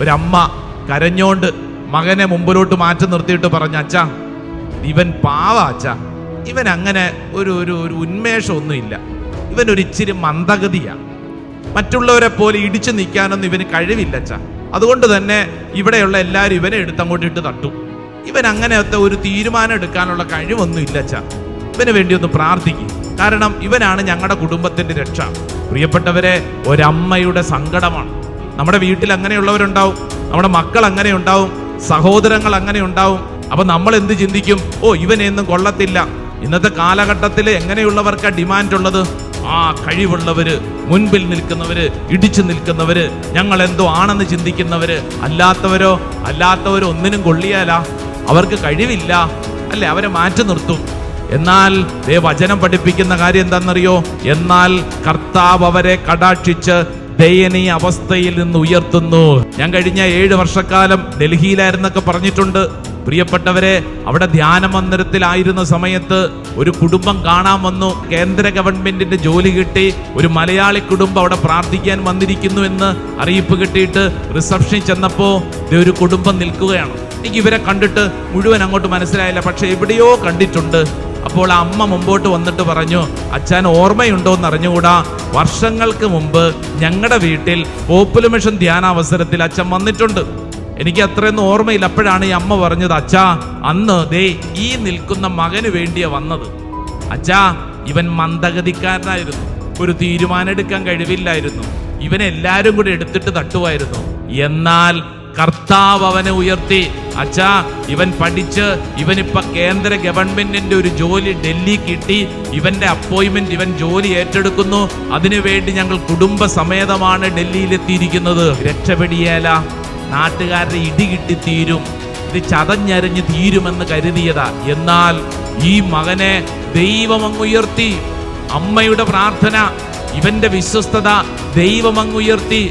ഒരമ്മ കരഞ്ഞോണ്ട് മകനെ മുമ്പിലോട്ട് മാറ്റി നിർത്തിയിട്ട് പറഞ്ഞ അച്ഛാ ഇവൻ പാവ അച്ഛാ. ഇവൻ അങ്ങനെ ഒരു ഒരു ഒരു ഉന്മേഷമൊന്നുമില്ല. ഇവൻ ഒരു ഇച്ചിരി മന്ദഗതിയാണ് മറ്റുള്ളവരെ പോലെ ഇടിച്ചു നിൽക്കാനൊന്നും ഇവന് കഴിവില്ല അച്ഛാ. അതുകൊണ്ട് തന്നെ ഇവിടെയുള്ള എല്ലാവരും ഇവനെ എടുത്തങ്ങോട്ട് ഇട്ട് തട്ടും. ഇവൻ അങ്ങനത്തെ ഒരു തീരുമാനം എടുക്കാനുള്ള കഴിവൊന്നും ഇല്ല അച്ഛാ. ഇവന് വേണ്ടി ഒന്ന് പ്രാർത്ഥിക്കും. കാരണം ഇവനാണ് ഞങ്ങളുടെ കുടുംബത്തിന്റെ രക്ഷ. പ്രിയപ്പെട്ടവരെ ഒരമ്മയുടെ സങ്കടമാണ്. നമ്മുടെ വീട്ടിൽ അങ്ങനെയുള്ളവരുണ്ടാവും. നമ്മുടെ മക്കൾ അങ്ങനെ ഉണ്ടാവും സഹോദരങ്ങൾ അങ്ങനെ ഉണ്ടാവും അപ്പൊ നമ്മൾ എന്ത് ചിന്തിക്കും? ഓ ഇവനെയൊന്നും കൊള്ളത്തില്ല. ഇന്നത്തെ കാലഘട്ടത്തിൽ എങ്ങനെയുള്ളവർക്കാ ഡിമാൻഡ് ഉള്ളത്? ആ കഴിവുള്ളവര് മുൻപിൽ നിൽക്കുന്നവര് ഇടിച്ചു നിൽക്കുന്നവര് ഞങ്ങൾ എന്തോ ആണെന്ന് ചിന്തിക്കുന്നവര് അല്ലാത്തവരോ അല്ലാത്തവരോ ഒന്നിനും കൊള്ളിയാലാ. അവർക്ക് കഴിവില്ല. അല്ലെ അവരെ മാറ്റി നിർത്തും. എന്നാൽ ദേ വചനം പഠിപ്പിക്കുന്ന കാര്യം എന്താണെന്നറിയോ എന്നാൽ കർത്താവ് അവരെ കടാക്ഷിച്ച് ദയനീയ അവസ്ഥയിൽ നിന്ന് ഉയർത്തുന്നു. ഞാൻ കഴിഞ്ഞ ഏഴ് വർഷക്കാലം ഡൽഹിയിലായിരുന്നൊക്കെ പറഞ്ഞിട്ടുണ്ട്. പ്രിയപ്പെട്ടവരെ അവിടെ ധ്യാന മന്ദിരത്തിലായിരുന്ന സമയത്ത് ഒരു കുടുംബം കാണാൻ വന്നു. കേന്ദ്ര ഗവൺമെന്റിന്റെ ജോലി കിട്ടി. ഒരു മലയാളി കുടുംബം അവിടെ പ്രാർത്ഥിക്കാൻ വന്നിരിക്കുന്നു എന്ന് അറിയിപ്പ് കിട്ടിയിട്ട് റിസപ്ഷനിൽ ചെന്നപ്പോ ഒരു കുടുംബം നിൽക്കുകയാണ്. എനിക്ക് ഇവരെ കണ്ടിട്ട് മുഴുവൻ അങ്ങോട്ട് മനസ്സിലായില്ല. പക്ഷെ എവിടെയോ കണ്ടിട്ടുണ്ട്. അപ്പോൾ ആ അമ്മ മുമ്പോട്ട് വന്നിട്ട് പറഞ്ഞു അച്ഛൻ ഓർമ്മയുണ്ടോ എന്ന് അറിഞ്ഞുകൂടാ. വർഷങ്ങൾക്ക് മുമ്പ് ഞങ്ങളുടെ വീട്ടിൽ പോപ്പുലർ മിഷൻ ധ്യാനാവസരത്തിൽ അച്ഛൻ വന്നിട്ടുണ്ട്. എനിക്ക് അത്രയൊന്നും ഓർമ്മയില്ല. അപ്പോഴാണ് ഈ അമ്മ പറഞ്ഞത് അച്ഛാ അന്ന് ദേ ഈ നിൽക്കുന്ന മകന് വേണ്ടിയാ വന്നത്. അച്ഛാ ഇവൻ മന്ദഗതിക്കാരനായിരുന്നു. ഒരു തീരുമാനം എടുക്കാൻ കഴിവില്ലായിരുന്നു ഇവനെല്ലാരും കൂടി എടുത്തിട്ട് തട്ടുമായിരുന്നു. എന്നാൽ കർത്താവ് അവനെ ഉയർത്തി അച്ഛാ ഇവൻ പഠിച്ച് ഇവനിപ്പ കേന്ദ്ര ഗവൺമെന്റിന്റെ ഒരു ജോലി ഡൽഹി കിട്ടി ഇവന്റെ അപ്പോയിന്റ്മെന്റ് ഇവൻ ജോലി ഏറ്റെടുക്കുന്നു. അതിനുവേണ്ടി ഞങ്ങൾ കുടുംബസമേതമാണ് ഡൽഹിയിലെത്തിയിരിക്കുന്നത്. രക്ഷപ്പെടിയേല നാട്ടുകാരുടെ ഇടി കിട്ടി തീരും ഇത് ചതഞ്ഞരഞ്ഞ് തീരുമെന്ന് കരുതിയതാ. എന്നാൽ ഈ മകനെ ദൈവം അങ്ങുയർത്തി അമ്മയുടെ പ്രാർത്ഥന ഇവന്റെ വിശ്വസ്തത ദൈവം അങ്ങ് ഉയർത്തി